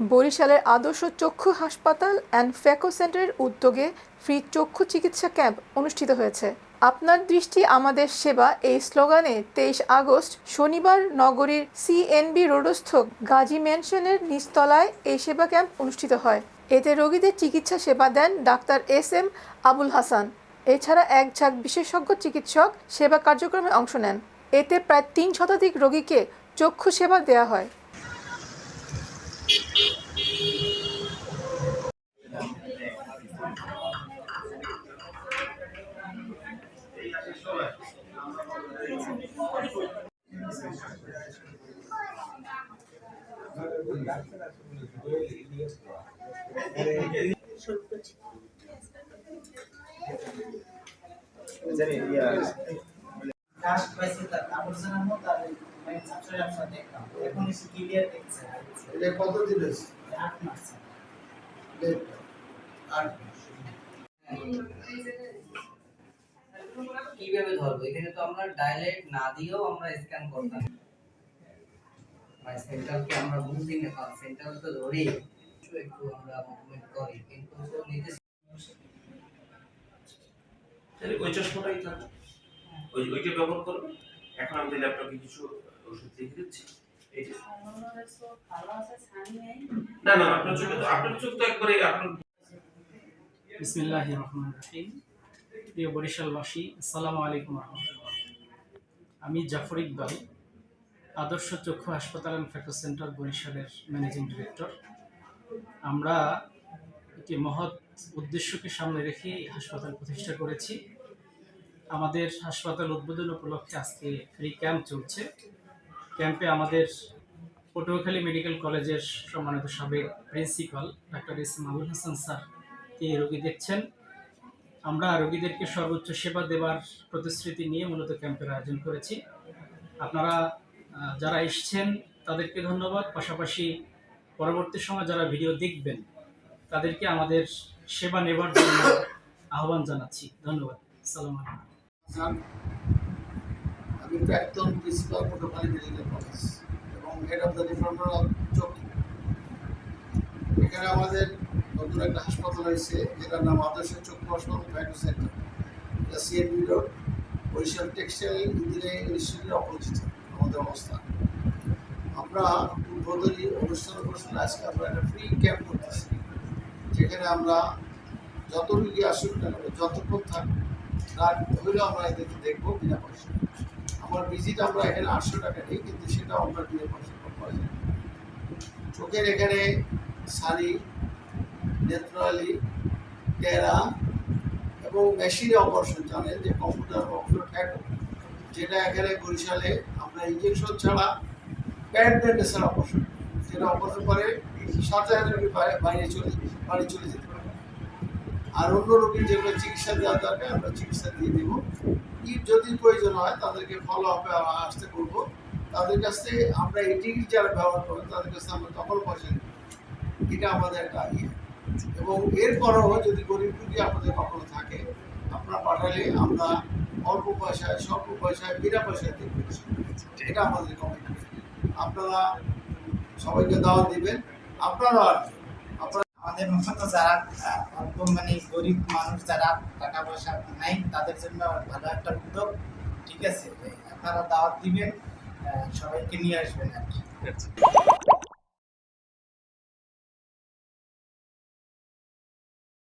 বরিশালের আদর্শ চক্ষু হাসপাতাল অ্যান্ড ফ্যাকো সেন্টারের উদ্যোগে ফ্রি চক্ষু চিকিৎসা ক্যাম্প অনুষ্ঠিত হয়েছে। আপনার দৃষ্টি, আমাদের সেবা এই স্লোগানে তেইশ আগস্ট শনিবার নগরীর সিএনবি রোডস্থ গাজী ম্যানশনের নিচতলায় এই সেবা ক্যাম্প অনুষ্ঠিত হয়। এতে রোগীদের চিকিৎসা সেবা দেন doctor S M Abul Hasan. এছাড়া এক ঝাঁক বিশেষজ্ঞ চিকিৎসক সেবা কার্যক্রমে অংশ নেন। এতে প্রায় তিন শতাধিক রোগীকে চক্ষু সেবা দেওয়া হয় কাজ পাইছে তার আবর্জনার মতো আর মানে ছাত্ররা আমরা দেখতাম এখন এসে ক্লিয়ার দেখছে এটা কত দিন আট মাস আট মাস। কীভাবে ধরবো? এখানে তো আমরা ডাইরেক্ট না দিয়েও আমরা স্ক্যান করতাম। ভাই সেন্ট্রালকে আমরা বুঝি না কারণ সেন্ট্রাল তো ধরি। একটু একটু আমরা মুভমেন্ট করি কিন্তু নিজে তাহলে ওই চশমাটাই থাকবে ওই ওইটা ব্যবহার করবে? এখন আমি আপনাকে কিছু ওষুধ লিখে দিচ্ছি। না না আপনার চোখে তো আপনার চোখ তো একবারে আপনার বিসমিল্লাহ রহমান রহিম। প্রিয় বরিশালবাসী, আসসালামু আলাইকুম রহমতুল্লাহ। আমি জাফর ইকবাল, আদর্শ চক্ষু হাসপাতাল অ্যান্ড ফ্যাটো সেন্টার বরিশালের ম্যানেজিং ডিরেক্টর। আমরা একটি মহৎ উদ্দেশ্যকে সামনে রেখে এই হাসপাতাল প্রতিষ্ঠা করেছি। আমাদের হাসপাতাল উদ্বোধন উপলক্ষে আজকে ফ্রি ক্যাম্প চলছে। ক্যাম্পে আমাদের পটুয়াখালী মেডিকেল কলেজের সম্মানিত সাবেক প্রিন্সিপাল ডাক্তার এস আবুল হাসান স্যার তিনি রোগী দেখছেন। আমরা রোগীদেরকে সর্বোচ্চ সেবা দেওয়ার প্রতিশ্রুতি নিয়ে মূলত ক্যাম্পের আয়োজন করেছি। আপনারা যারা এসছেন, তাদেরকে ধন্যবাদ। পাশাপাশি পরবর্তী সময় যারা ভিডিও দেখবেন, তাদেরকে আমাদের সেবা নেবার জন্য আহ্বান জানাচ্ছি। ধন্যবাদ। সালাম আমি প্রাক্তন এবং অফ অফ এখানে আমাদের নতুন একটা হাসপাতাল হয়েছে, যেটার নাম আদর্শ চক্ষু হাসপাতাল ফাইটো সেন্টার এটা CNB road Barishal textile engineering ইনস্টিটিউটের অপোজিট আমাদের অবস্থান আমরা উদ্বোধনী অনুষ্ঠান অনুষ্ঠানে আজকে আমরা একটা ফ্রি ক্যাম্প করতেছি, যেখানে আমরা যত রুগী আসুক না কেন যতক্ষণ থাকবে রাত হইলেও আমরা এদেরকে দেখব, বিনা পয়সা আমার ভিজিট আমরা এখানে আটশো টাকা নিই, কিন্তু সেটা আমরা বিনা পয়সা পাওয়া যায়। চোখের এখানে সারি নেত্রালি টেরা এবং মেশিনে অপারেশন জানেন যে কম্পিউটার অপারেশন ট্যাকো যেটা এখানে বরিশালে আমরা ইঞ্জেকশন ছাড়া প্যাড অপারেশন। যেটা অপারেশন করে সাত হাজার রোগী বাইরে- চলে বাড়ি চলে যেতে পারে। আর অন্য রোগীর যেগুলো চিকিৎসা দেওয়া দরকার, আমরা চিকিৎসা দিয়ে দেবো। যদি প্রয়োজন হয়, তাদেরকে ফলো আপে আসতে বলব। তাদের কাছ থেকে আমরা এটি যারা ব্যবহার করবেন তাদের কাছ আমরা তখন পয়সা এটা আমাদের একটা ইয়ে এবং এরপরও যদি গরিব রুগী আপনাদের কখনো থাকে আপনারা পাঠালে আমরা অল্প পয়সায় স্বল্প পয়সায় বিনা পয়সায় দেখব এটা আমাদের কমিটমেন্ট আপনারা সবাইকে দাওয়াত দিবেন। আসবেন আপনারা আমাদের মতো যারা অল্প মানে গরিব মানুষ যারা টাকা পয়সা নাই তাদের জন্য ভালো একটা উদ্যোগ। ঠিক আছে? আপনারা দাওয়াত দিবেন সবাইকে নিয়ে আসবেন আর কি।